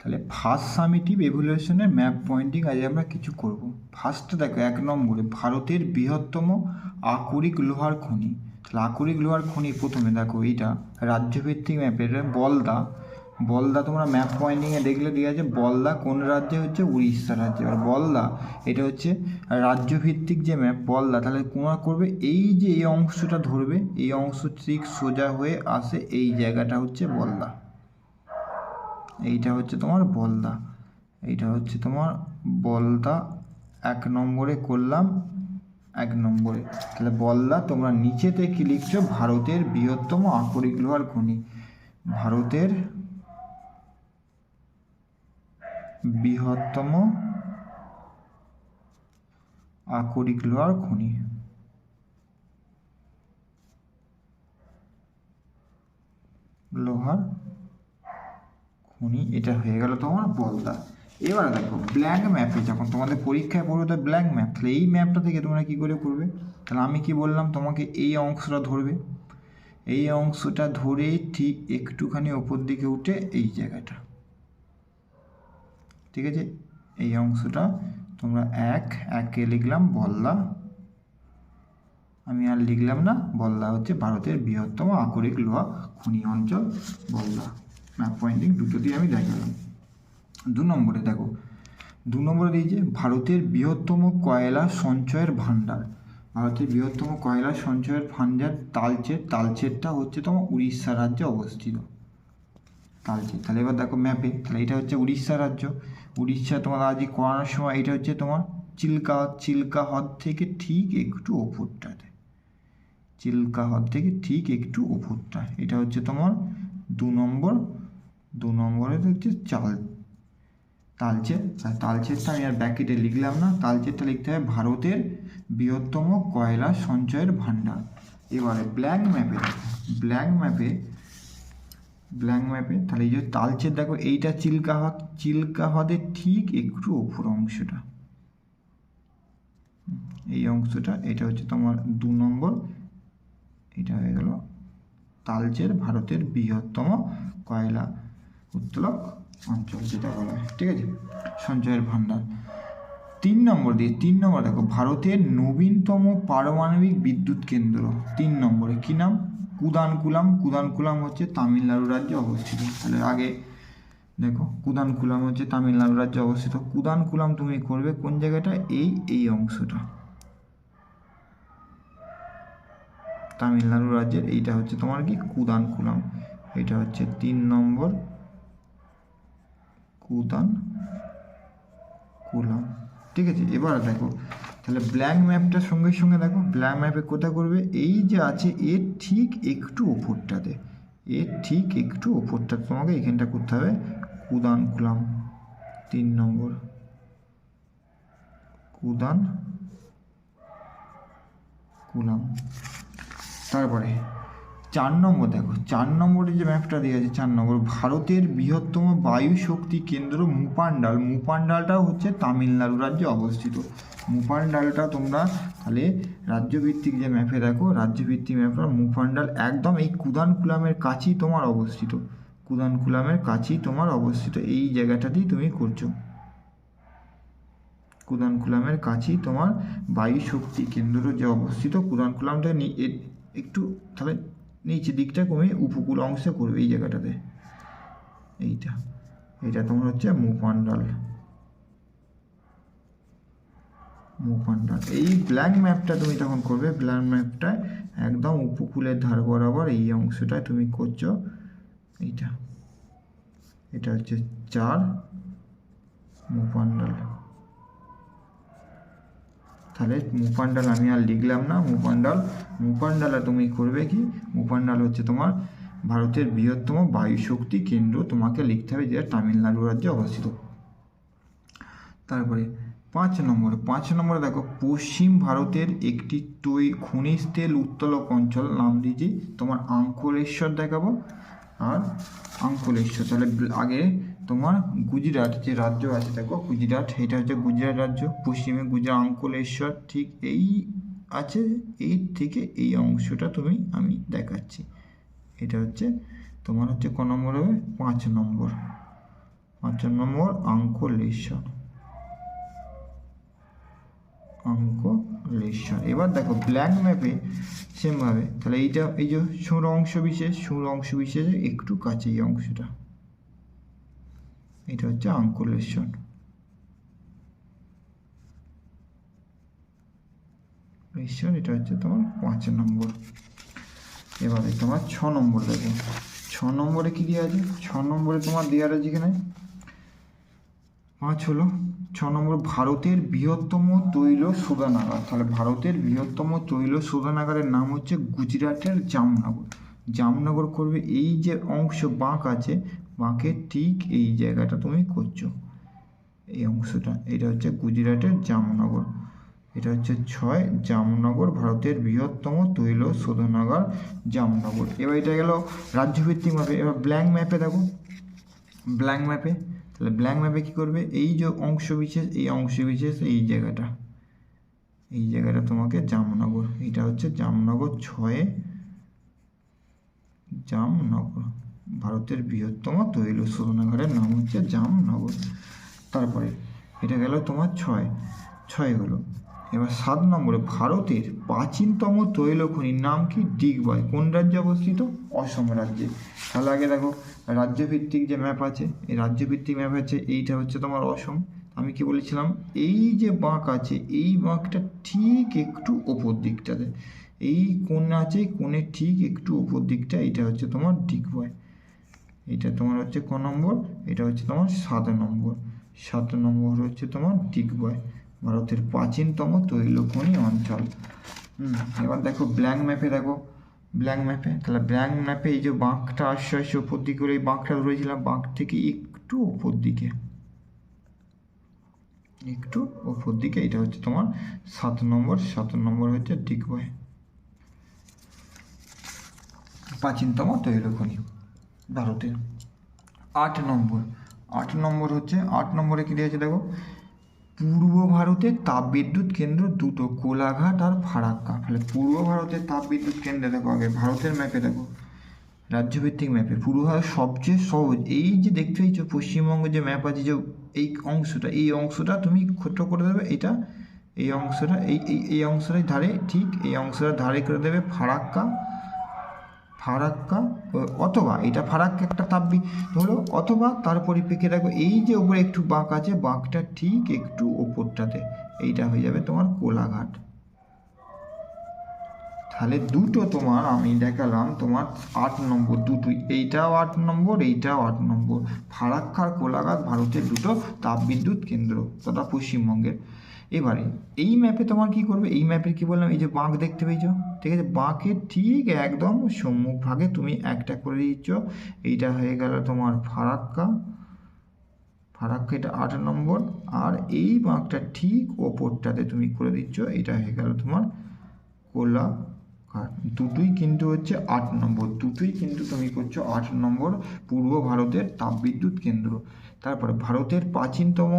তাহলে first summative এভুলেশনের map pointing আজ আমরা কিছু করব। ফার্স্টে দেখো, এক নম্বরে, ভারতের বৃহত্তম আকরিক লোহার খনি। তাহলে আকরিক লোহার খনি প্রথমে দেখো, এইটা রাজ্যভিত্তিক ম্যাপের বলদা। বলদা তোমরা ম্যাপ পয়েন্টিংয়ে দেখলে ঠিক আছে, বলদা কোন রাজ্যে হচ্ছে? উড়িষ্যা রাজ্যে। আর বলদা, এটা হচ্ছে রাজ্যভিত্তিক যে ম্যাপ বলদা। তাহলে কোনা করবে, এই যে এই অংশটা ধরবে, এই অংশ ঠিক সোজা হয়ে আসে এই জায়গাটা হচ্ছে বলদা। এইটা হচ্ছে তোমার বলদা। এইটা হচ্ছে তোমার বলদা। এক নম্বরে করলাম, এক নম্বরে। তাহলে বলদা তোমরা নিচেতে কি লিখছো ভারতের বৃহত্তম আকরিক লোহার খনি। ভারতের বৃহত্তম আকরিক লোহার খনি। লোহার খনি এটা হয়ে গেল তোমার বলদা এবার দেখো ব্ল্যাঙ্ক ম্যাপে যখন তোমাদের পরীক্ষায় পড়বে, তো ব্ল্যাঙ্ক ম্যাপ তাহলে এই ম্যাপটা থেকে তোমরা কী করে করবে? তাহলে আমি কি বললাম, তোমাকে এই অংশটা ধরবে। এই অংশটা ধরে ঠিক একটুখানি ওপর দিকে উঠে এই জায়গাটা। ঠিক আছে? এই অংশটা তোমরা এক, একে লিখলাম বলদা। আমি আর লিখলাম না, বলদা হচ্ছে ভারতের বৃহত্তম আকরিক লোহা খনি অঞ্চল, বলদা। ম্যাপ পয়েন্টিং দুটো দিয়ে আমি দেখালাম। দু নম্বরে দেখো। দু নম্বরে যে ভারতের বৃহত্তম কয়লা সঞ্চয়ের ভাণ্ডার। ভারতের বৃহত্তম কয়লা সঞ্চয়ের ভাণ্ডার তালচের, তালচেরটা হচ্ছে তোমার উড়িষ্যা রাজ্যে অবস্থিত। তালচের। তাহলে এবার দেখো ম্যাপে তাহলে এটা হচ্ছে উড়িষ্যা রাজ্য। উড়িষ্যা তোমার আজ করানোর সময় এটা হচ্ছে তোমার চিল্কা চিল্কা হ্রদ থেকে ঠিক একটু ওপরটাতে। চিল্কা হ্রদ থেকে ঠিক একটু ওপরটা। এটা হচ্ছে তোমার দু নম্বর দু নম্বরে হচ্ছে চাল, তালচের, আর তালচেরটা আমি আর ব্যাকেটে লিখলাম না। তালচেরটা লিখতে হবে ভারতের বৃহত্তম কয়লা সঞ্চয়ের ভাণ্ডার। এবারে ব্ল্যাঙ্ক ম্যাপে ব্ল্যাঙ্ক ম্যাপে ব্ল্যাঙ্ক ম্যাপে তাহলে এই যে তালচের দেখো, এইটা চিল্কা হ্রদ চিল্কা হ্রদের ঠিক একটু ওপর অংশটা। এই অংশটা, এটা হচ্ছে তোমার দু নম্বর, এটা হয়ে গেল তালচের ভারতের বৃহত্তম কয়লা। উত্তোলক অঞ্চল যেটা বলা হয়। ঠিক আছে? সঞ্চয়ের ভাণ্ডার। তিন নম্বর দিয়ে, তিন নম্বর দেখো, ভারতের নবীনতম পারমাণবিক বিদ্যুৎ কেন্দ্র। তিন নম্বরে কী নাম? কুদানকুলাম। কুদানকুলাম হচ্ছে তামিলনাড়ু রাজ্যে অবস্থিত। তাহলে আগে দেখো, কুদানকুলাম হচ্ছে তামিলনাড়ু রাজ্যে অবস্থিত। কুদানকুলাম তুমি করবে কোন জায়গাটা? এই এই অংশটা। তামিলনাড়ু রাজ্যের, এইটা হচ্ছে তোমার কি? কুদানকুলাম। এটা হচ্ছে তিন নম্বর কুদান, কুলাম। ঠিক আছে, এবার দেখো, তাহলে ব্ল্যাঙ্ক ম্যাপটার সঙ্গে সঙ্গে দেখো ব্ল্যাঙ্ক ম্যাপে কোথায় করবে? এই যে আছে, এর ঠিক একটু ওপরটাতে, এর ঠিক একটু ওপরটাতে তোমাকে এখানটা করতে হবে, কুদান, কুলাম, তিন নম্বর। কুদান, কুলাম, তারপরে চার নম্বর, দেখো, চার নম্বরে যে ম্যাপটা দেওয়া আছে, চার নম্বর, ভারতের বৃহত্তম বায়ু শক্তি কেন্দ্র মুপান্ডাল মুপান্ডালটাও হচ্ছে তামিলনাড়ু রাজ্যে অবস্থিত। মুপান্ডালটা তোমরা তাহলে রাজ্যভিত্তিক যে ম্যাপে দেখো, রাজ্যভিত্তিক ম্যাপটা মুপান্ডাল একদম এই কুদানকুলামের কাছেই তোমার অবস্থিত। কুদানকুলামের কাছেই তোমার অবস্থিত। এই জায়গাটাতেই তুমি করছ। কুদানকুলামের কাছেই তোমার বায়ু শক্তি কেন্দ্র যে অবস্থিত, কুদানকুলামটা একটু তাহলে নিচের দিকটা কমে উপকূল অংশে করবে এই জায়গাটাতে। এইটা। এটা তোমার হচ্ছে মুপান্ডাল মুপান্ডাল এই ব্ল্যাঙ্ক ম্যাপটা তুমি তখন করবে। ব্ল্যাঙ্ক ম্যাপটা একদম উপকূলের ধার বরাবর এই অংশটায় তুমি করছ। এইটা। এটা হচ্ছে চার মুপান্ডাল তাহলে মুপান্ডাল আমি আর লিখলাম না, মুপান্ডাল। মুপান্ডালে তুমি করবে কি? মুপান্ডাল হচ্ছে তোমার ভারতের বৃহত্তম বায়ু শক্তি কেন্দ্র। তোমাকে লিখতে হবে যেটা তামিলনাড়ু রাজ্যে অবস্থিত। তারপরে পাঁচ নম্বর, পাঁচ নম্বরে দেখো, পশ্চিম ভারতের একটি তৈ, খনিজ তেল উত্তোলক অঞ্চল। নাম দিয়েছি তোমার আঙ্কুলেশ্বর দেখাবো। আর আঙ্কুলেশ্বর তাহলে আগে তোমার গুজরাট যে রাজ্য আছে, দেখো গুজরাট, এটা হচ্ছে গুজরাট রাজ্য, পশ্চিমে গুজরাট আঙ্কুলেশ্বর ঠিক এই আছে, এই থেকে এই অংশটা তুমি, আমি দেখাচ্ছি। এটা হচ্ছে, তোমার হচ্ছে ক নম্বর হবে? পাঁচ নম্বর। পাঁচ নম্বর আঙ্কলেশ্বর আঙ্কলেশ্বর এবার দেখো ব্ল্যাক ম্যাপে সেমভাবে তাহলে এইটা, এই যে সুর অংশ বিশেষ, সুর অংশ বিশেষে একটু কাছে এই অংশটা। এটা হচ্ছে আঙ্কলেশ্বর ঈশ্বর এটা হচ্ছে তোমার পাঁচ নম্বর। এবারে তোমার ছ নম্বর দেখো। ছ নম্বরে কি দেওয়া আছে? ছ নম্বরে তোমার দেওয়া আছে এখানে। পাঁচ হলো, ছ নম্বর, ভারতের বৃহত্তম তৈল শোধনাগার। তাহলে ভারতের বৃহত্তম তৈল শোধনাগারের নাম হচ্ছে গুজরাটের জামনগর। জামনগর করবে এই যে অংশ বাঁক আছে বাঁকের ঠিক এই জায়গাটা তুমি করছ। এই অংশটা, এটা হচ্ছে গুজরাটের জামনগর। এটা হচ্ছে ছয় জামনগর, ভারতের বৃহত্তম তৈল শোধনাগার জামনগর। এবার এটা গেল রাজ্যভিত্তিক ম্যাপে এবার ব্ল্যাঙ্ক ম্যাপে দেখো। ব্ল্যাঙ্ক ম্যাপে তাহলে ব্ল্যাঙ্ক ম্যাপে কী করবে? এই যে অংশ বিশেষ এই অংশ বিশেষ এই জায়গাটা। এই জায়গাটা তোমাকে জামনগর। এটা হচ্ছে জামনগর ছয়ে জামনগর। ভারতের বৃহত্তম তৈল শোধনাগারের নাম হচ্ছে জামনগর। তারপরে এটা গেল তোমার ছয়। ছয় হলো, এবার সাত নম্বরে ভারতের প্রাচীনতম তৈল খনির নাম কি? ডিগবয় কোন রাজ্যে অবস্থিত? অসম রাজ্যে। তাহলে আগে দেখো, রাজ্যভিত্তিক যে ম্যাপ আছে, এই রাজ্যভিত্তিক ম্যাপ আছে এইটা হচ্ছে তোমার অসম। আমি কি বলেছিলাম? এই যে বাঁক আছে, এই বাঁকটা ঠিক একটু ওপর দিকটাতে। এই কোণ আছে কোণের ঠিক একটু ওপর দিকটা এটা হচ্ছে তোমার ডিগবয় এটা তোমার হচ্ছে ক নম্বর এটা হচ্ছে তোমার সাত নম্বর। সাত নম্বর হচ্ছে তোমার ডিগবয় ভারতের প্রাচীনতম তৈল খনি অঞ্চল। হুম, এবার দেখো ব্ল্যাঙ্ক ম্যাপে দেখো ব্ল্যাঙ্ক ম্যাপে তাহলে ব্ল্যাঙ্ক ম্যাপে এই যে বাঁকটা আসছে আসছে ওপর দিকে করে এই বাঁকটা ধরেছিলাম বাঁক থেকে একটু ওপর দিকে। একটু ওপর দিকে এটা হচ্ছে তোমার সাত নম্বর সাত নম্বর হচ্ছে ডিগবয় প্রাচীনতম তৈল খনি ভারতের আট নম্বর। আট নম্বর হচ্ছে, আট নম্বরে কী দিয়েছে দেখো? পূর্ব ভারতের তাপবিদ্যুৎ কেন্দ্র দুটো, কোলাঘাট আর ফারাক্কা। তাহলে পূর্ব ভারতের তাপবিদ্যুৎ কেন্দ্রে দেখো আগে, ভারতের ম্যাপে দেখো। রাজ্যভিত্তিক ম্যাপে পূর্ব ভারত সবচেয়ে সহজ। এই যে দেখতে পেয়েছ পশ্চিমবঙ্গের যে ম্যাপ আছে, যে এই অংশটা এই অংশটা তুমি ছোট করে দেবে এটা এই অংশটা, এই এই অংশটাই ধারে, ঠিক এই অংশটার ধারে করে দেবে ফারাক্কা। ফারাক্কা অথবা, এটা ফারাক্কা একটা তাপবি হলো অথবা তার পরিপ্রেক্ষিতে দেখো, এই যে উপরে একটু বাঁক আছে, বাঁকটা ঠিক একটু ওপরটাতে। এইটা হয়ে যাবে তোমার কোলাঘাট। তাহলে দুটো তোমার আমি দেখালাম, তোমার আট নম্বর দুটোই। এইটাও আট নম্বর, এইটাও আট নম্বর। ফারাক্কার কোলাঘাট ভারতের দুটো তাপবিদ্যুৎ কেন্দ্র, তথা পশ্চিমবঙ্গের। এবারে, এই ম্যাপে তোমার কি করবে? এই ম্যাপে কি বললাম? এই যে বাঁক দেখতে পেয়েছ? ঠিক আছে? বাঁকের ঠিক একদম সম্মুখ ভাগে তুমি একটা করে দিচ্ছ। এইটা হয়ে গেল তোমার ফারাক্কা। ফারাক্কা এটা আট নম্বর। আর এই বাঁকটা ঠিক ওপরটাতে তুমি করে দিচ্ছ। এটা হয়ে গেল তোমার কোলাঘাট দুটোই কিন্তু হচ্ছে আট নম্বর। দুটোই কিন্তু তুমি করছ আট নম্বর পূর্ব ভারতের তাপবিদ্যুৎ কেন্দ্র। তারপরে ভারতের প্রাচীনতম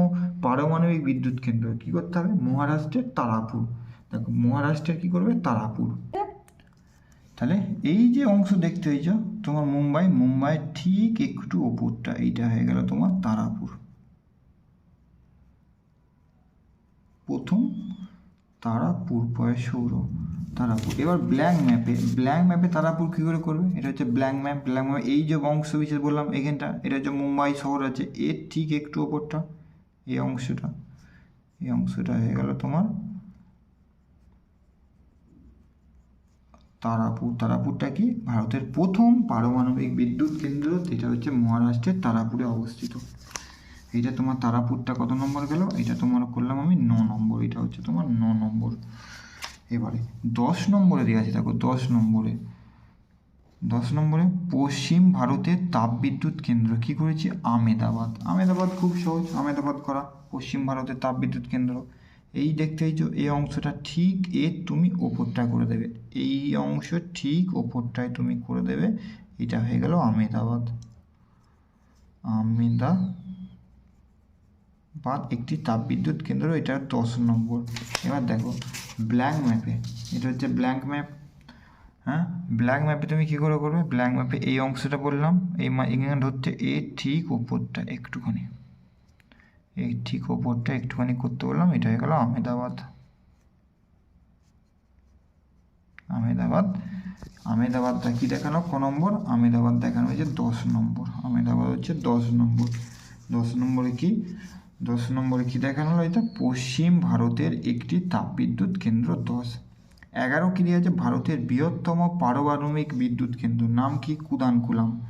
পারমাণবিক বিদ্যুৎ কেন্দ্র কী করতে হবে? মহারাষ্ট্রের তারাপুর। দেখো, মহারাষ্ট্রের কি করবে? তারাপুর। তাহলে এই যে অংশ দেখতে হয়েছ, তোমার মুম্বাই মুম্বাইয়ের ঠিক একটু ওপরটা, এইটা হয়ে গেল তোমার তারাপুর। প্রথম তারাপুর পরে সৌর, তারাপুর। এবার ব্ল্যাঙ্ক ম্যাপে ব্ল্যাঙ্ক ম্যাপে তারাপুর কী করে করবে? এটা হচ্ছে ব্ল্যাঙ্ক ম্যাপ ব্ল্যাঙ্ক ম্যাপ এই যে অংশ বিশেষ বললাম এখানটা, এটা হচ্ছে মুম্বাই শহর আছে। এর ঠিক একটু ওপরটা, এই অংশটা এই অংশটা হয়ে গেল তোমার তারাপুর। তারাপুরটা কি? ভারতের প্রথম পারমাণবিক বিদ্যুৎ কেন্দ্র, যেটা হচ্ছে মহারাষ্ট্রের তারাপুরে অবস্থিত। এইটা তোমার তারাপুরটা কত নম্বর গেল? এটা তোমার করলাম আমি ন নম্বর, এটা হচ্ছে তোমার ন নম্বর। এবারে দশ নম্বরে দেওয়া আছে, দেখো, দশ নম্বরে। দশ নম্বরে, পশ্চিম ভারতের তাপবিদ্যুৎ কেন্দ্র কি করেছে? আমেদাবাদ। আমেদাবাদ খুব সহজ, আমেদাবাদ করা, পশ্চিম ভারতের তাপবিদ্যুৎ কেন্দ্র। এই দেখতে পেয়েছ এই অংশটা ঠিক এর তুমি ওপরটা করে দেবে। এই অংশ ঠিক ওপরটায় তুমি করে দেবে, এটা হয়ে গেল আমেদাবাদ। আমেদাবাদ একটি তাপবিদ্যুৎ কেন্দ্র, এটা দশ নম্বর। এবার দেখো ব্ল্যাঙ্ক ম্যাপে এটা হচ্ছে ব্ল্যাঙ্ক ম্যাপ হ্যাঁ? ব্ল্যাক ম্যাপে তুমি কী করে করবে? ব্ল্যাঙ্ক ম্যাপে এই অংশটা বললাম, এই এখানে ধরতে এ ঠিক ওপরটা একটুখানি। এই ঠিক ওপরটা একটুখানি করতে বললাম, এটা হয়ে গেল আহমেদাবাদ। আহমেদাবাদ, আহমেদাবাদটা কি দেখানো? ক নম্বর? আহমেদাবাদ দেখানো হয়েছে দশ নম্বর। আহমেদাবাদ হচ্ছে দশ নম্বর। দশ নম্বরে কি? দশ নম্বরে কি দেখানো হলো? এটা পশ্চিম ভারতের একটি তাপবিদ্যুৎ কেন্দ্র, দশ। এগারো কি আছে ভারতের বৃহত্তম পারমাণবিক বিদ্যুৎ কেন্দ্র। নাম কি? কুদানকুলাম।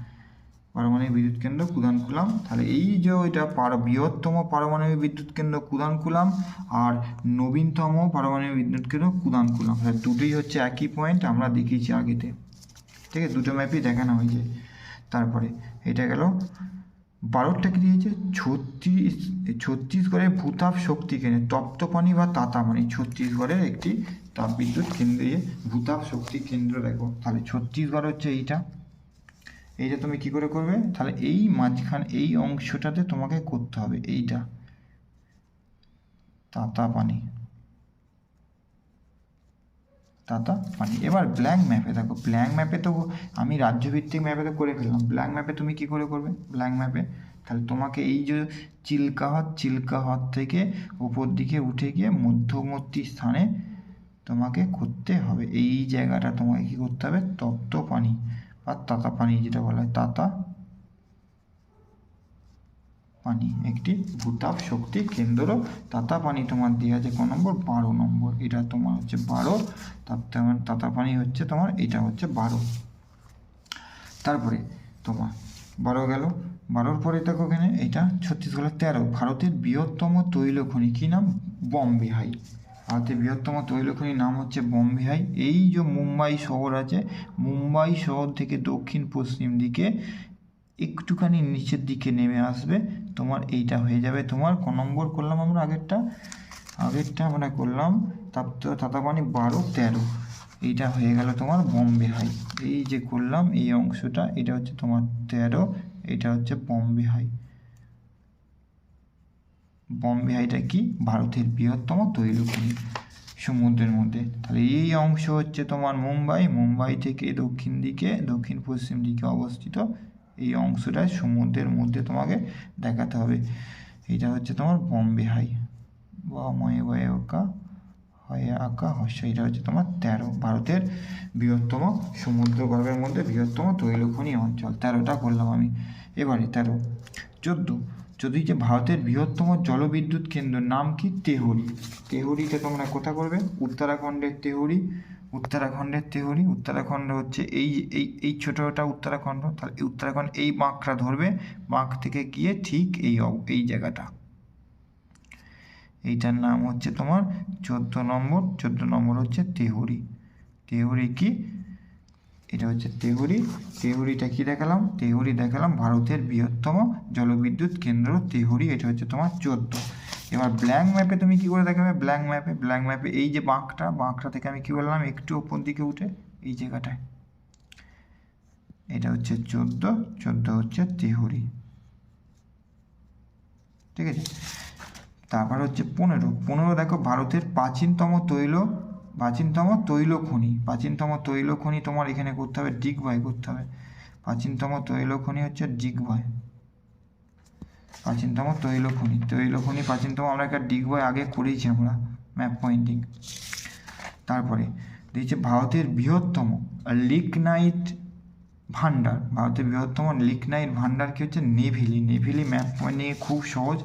পারমাণবিক বিদ্যুৎ কেন্দ্র কুদানকুলাম। তাহলে এই যে ওইটা পার, বৃহত্তম পারমাণবিক বিদ্যুৎ কেন্দ্র কুদানকুলাম আর নবীনতম পারমাণবিক বিদ্যুৎ কেন্দ্র কুদানকুলাম। তাহলে দুটোই হচ্ছে একই পয়েন্ট আমরা দেখিয়েছি আগেতে। ঠিক আছে? দুটো ম্যাপই দেখানো হয়েছে। তারপরে এটা গেল। বারোটা কি দিয়েছে ছত্রিশ ছত্তিশগড়ের ভূতাপ শক্তি কেন্দ্র, তপ্তপানি বা তাতামানি ছত্তিশগড়ের একটি তাপবিদ্যুৎ কেন্দ্রে ভূতাপ শক্তি কেন্দ্র দেখো। তাহলে ছত্তিশগড় হচ্ছে এইটা। এইটা তুমি কি করে করবে? তাহলে এই মাঝখান, এই অংশটাতে তোমাকে করতে হবে এইটা। তাতা পানি তাতা পানি এবার ব্ল্যাঙ্ক ম্যাপে দেখো ব্ল্যাঙ্ক ম্যাপে তো আমি রাজ্যভিত্তিক ম্যাপে তো করে ফেললাম। ব্ল্যাঙ্ক ম্যাপে তুমি কি করে করবে? ব্ল্যাঙ্ক ম্যাপে তাহলে তোমাকে এই যে চিল্কাহত চিল্কাহত থেকে উপর দিকে উঠে গিয়ে মধ্যবর্তী স্থানে তোমাকে করতে হবে। এই জায়গাটা তোমাকে কি করতে হবে? তপ্ত পানি বা তাতা পানি যেটা বলা হয়, তাতা পানি। একটি ভূতাপ শক্তি কেন্দ্র। তাতা পানি তোমার দেওয়া আছে ক নম্বর? বারো নম্বর। এটা তোমার হচ্ছে বারো। তাপ তাতা পানি হচ্ছে তোমার, এটা হচ্ছে বারো। তারপরে তোমার বারো গেল। বারোর পরে দেখো এখানে, এটা ছত্তিশগড়ের তেরো। ভারতের বৃহত্তম তৈল খনি কী নাম? বম্বে হাই ভারতের বৃহত্তম তৈল খনির নাম হচ্ছে বম্বে হাই এই যে মুম্বাই শহর আছে, মুম্বাই শহর থেকে দক্ষিণ পশ্চিম দিকে একটুখানি নিচের দিকে নেমে আসবে। তোমার এইটা হয়ে যাবে। তোমার ক নম্বর করলাম আমরা আগেরটা। আগেরটা আমরা করলাম তাপ্ত, তাতাপানি বারো, তেরো। এইটা হয়ে গেল তোমার বম্বে হাই। এই যে করলাম, এই অংশটা, এটা হচ্ছে তোমার তেরো, এটা হচ্ছে বম্বে হাই। বম্বে হাইটা কি? ভারতের বৃহত্তম তৈল খনি সমুদ্রের মধ্যে। তাহলে এই অংশ হচ্ছে তোমার মুম্বাই। মুম্বাই থেকে দক্ষিণ দিকে, দক্ষিণ পশ্চিম দিকে অবস্থিত এই অংশটায় সমুদ্রের মধ্যে তোমাকে দেখাতে হবে। এটা হচ্ছে তোমার বম্বে হাই বা ময়ে বয়ে ওকা, হয় আঁকা, হস্য। এটা হচ্ছে তোমার তেরো, ভারতের বৃহত্তম সমুদ্র গর্ভের মধ্যে বৃহত্তম তৈলখনি অঞ্চল। তেরোটা করলাম আমি। এবারে তেরো, চোদ্দ, যদি যে ভারতের বৃহত্তম জলবিদ্যুৎ কেন্দ্র নাম কি? তেহরি। তেহরিতে তোমরা কোথা করবে? উত্তরাখণ্ডের তেহরি উত্তরাখণ্ডের তেহরি। উত্তরাখণ্ড হচ্ছে এই এই এই ছোটোটা উত্তরাখণ্ড। তাহলে উত্তরাখণ্ড এই বাঁকটা ধরবে। বাঁক থেকে গিয়ে ঠিক এই এই জায়গাটা। এইটার নাম হচ্ছে তোমার চোদ্দ নম্বর। চোদ্দ নম্বর হচ্ছে তেহরি। তেহরি কি? এটা হচ্ছে তেহরি। তেহরিটা কি দেখালাম? তেহরি দেখালাম ভারতের বৃহত্তম জলবিদ্যুৎ কেন্দ্র তেহরি। এটা হচ্ছে তোমার চোদ্দ। এবার ব্ল্যাঙ্ক ম্যাপে তুমি কি করে দেখাবে? ব্ল্যাঙ্ক ম্যাপে ব্ল্যাঙ্ক ম্যাপে এই যে বাঁকটা বাঁকটা থেকে আমি কি বললাম? একটু ওপর দিকে উঠে এই জায়গাটায়। এটা হচ্ছে চোদ্দ চোদ্দ হচ্ছে তেহরি। ঠিক আছে? তারপর হচ্ছে পনেরো। পনেরো দেখো, ভারতের প্রাচীনতম তৈল প্রাচীনতম তৈল খনি। প্রাচীনতম তৈল খনি তোমার এখানে করতে হবে ডিগবাই করতে হবে। প্রাচীনতম তৈল খনি হচ্ছে ডিগবাই প্রাচীনতম তৈল খনি তৈল খনি প্রাচীনতম আমরা একটা ডিগবাই আগে করেইছি আমরা ম্যাপ পয়েন্টিং তারপরে দিয়েছে ভারতের বৃহত্তম লিগনাইট ভান্ডার। ভারতের বৃহত্তম লিগনাইট ভান্ডার কি হচ্ছে? নেভিলি। নেভিলি ম্যাপ পয়েন্টিং খুব সহজ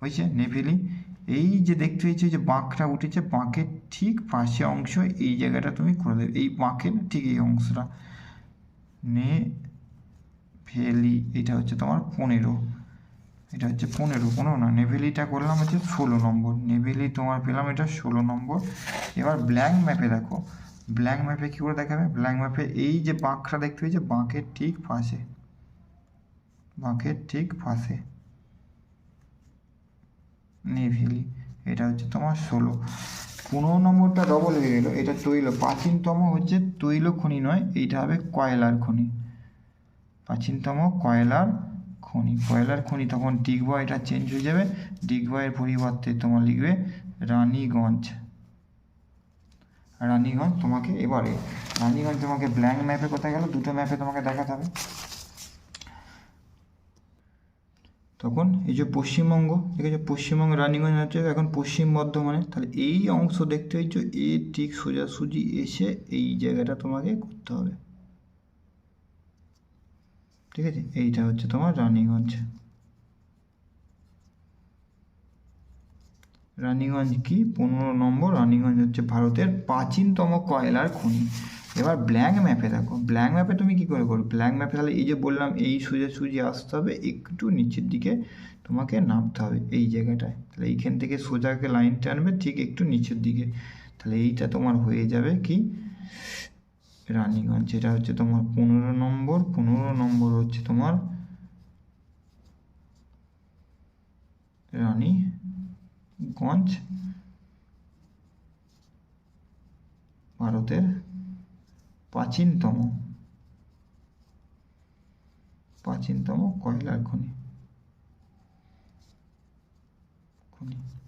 হয়েছে নেভিলি। এই যে দেখতে পেয়েছ যে বাঁকটা উঠেছে, বাঁকের ঠিক পাশে অংশ, এই জায়গাটা তুমি করে দেবে। এই বাঁকের ঠিক এই অংশটা। নে ফেলি এটা হচ্ছে তোমার পনেরো। এটা হচ্ছে পনেরো পনেরো না, নেভেলিটা করলাম হচ্ছে ষোলো নম্বর। নেভেলি তোমার পেলাম এটা ষোলো নম্বর। এবার ব্ল্যাঙ্ক ম্যাপে দেখো। ব্ল্যাঙ্ক ম্যাপে কী করে দেখাবে? ব্ল্যাঙ্ক ম্যাপে এই যে বাঁকটা দেখতে পেয়েছ বাঁকের ঠিক পাশে। বাঁকের ঠিক পাশে। নেভেলি, এটা হচ্ছে তোমার ষোলো। পনেরো নম্বরটা ডবল হয়ে গেলো, এটা তৈল। প্রাচীনতম হচ্ছে তৈল খনি নয়, এইটা হবে কয়লার খনি। প্রাচীনতম কয়লার খনি কয়লার খনি তখন ডিগবয় এটা চেঞ্জ হয়ে যাবে। ডিগবয়ের পরিবর্তে তোমার লিখবে রানীগঞ্জ। রানীগঞ্জ তোমাকে এবারে, রানীগঞ্জ তোমাকে ব্ল্যাঙ্ক ম্যাপে কোথায় গেল? দুটো ম্যাপে তোমাকে দেখাতে হবে। তখন এই যে পশ্চিমবঙ্গ ঠিক আছে পশ্চিমবঙ্গ, রানীগঞ্জ হচ্ছে এখন পশ্চিম বর্ধমানে। তাহলে এই অংশ দেখতে হচ্ছে, এ ঠিক সোজাসুজি এসে এই জায়গাটা তোমাকে করতে হবে। ঠিক আছে? এইটা হচ্ছে তোমার রানীগঞ্জ। রানীগঞ্জ কি? পনেরো নম্বর। রানীগঞ্জ হচ্ছে ভারতের প্রাচীনতম কয়লার খনি। এবার ব্ল্যাঙ্ক ম্যাপে দেখো। ব্ল্যাঙ্ক ম্যাপে তুমি কি করে করো ব্ল্যাঙ্ক ম্যাপে তাহলে এই যে বললাম, এই সোজাসুজি আসতে হবে, একটু নিচের দিকে তোমাকে নামতে হবে এই জায়গাটায়। তাহলে এইখান থেকে সোজাকে লাইন টানবে, ঠিক একটু নিচের দিকে। তাহলে এইটা তোমার হয়ে যাবে কি? রানীগঞ্জ যেটা হচ্ছে তোমার পনেরো নম্বর পনেরো নম্বর হচ্ছে তোমার রানীগঞ্জ ভারতের প্রাচীনতম প্রাচীনতম কয়লার খনি। খনি।